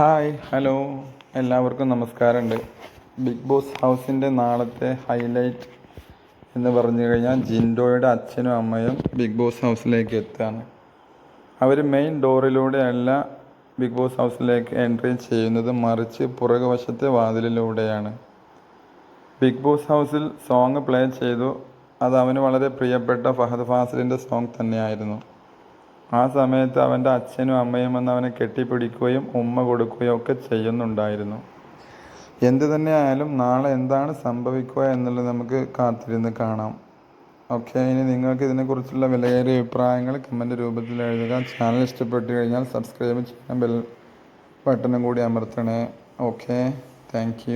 Hi hello എല്ലാവർക്കും നമസ്കാരമുണ്ട്. Big boss ഹൗസിന്റെ നാളത്തെ ഹൈലൈറ്റ് എന്ന് പറഞ്ഞു കഴിഞ്ഞാൽ ജിൻഡോയുടെ അച്ഛനും അമ്മയും ബിഗ് ബോസ് ഹൗസിലേക്ക് എത്തുകയാണ്. അവർ മെയിൻ ഡോറിലൂടെയല്ല ബിഗ് ബോസ് ഹൗസിലേക്ക് എൻട്രി ചെയ്യുന്നത്. മറിച്ച് പുറകുവശത്തെ വാതിലിലൂടെയാണ്. ബിഗ് ബോസ് ഹൗസിൽ സോങ് പ്ലേ ചെയ്തു. അത് അവന് വളരെ പ്രിയപ്പെട്ട ഫഹദ് ഫാസിലിന്റെ സോങ് തന്നെയായിരുന്നു. ആ സമയത്ത് അവന്റെ അച്ഛനും അമ്മയും വന്ന് അവനെ കെട്ടിപ്പിടിക്കുകയും ഉമ്മ കൊടുക്കുകയും ഒക്കെ ചെയ്യുന്നുണ്ടായിരുന്നു. എന്ത് തന്നെയായാലും നാളെ എന്താണ് സംഭവിക്കുക എന്നുള്ളത് നമുക്ക് കാത്തിരുന്ന് കാണാം. ഓക്കെ ഇനി നിങ്ങൾക്ക് ഇതിനെക്കുറിച്ചുള്ള വിലയേറിയ അഭിപ്രായങ്ങൾ കമന്റ് രൂപത്തിൽ എഴുതുക. ചാനൽ ഇഷ്ടപ്പെട്ടു കഴിഞ്ഞാൽ സബ്സ്ക്രൈബ് ചെയ്യാൻ ബെൽ ബട്ടണും കൂടി അമർത്തണേ. Okay thank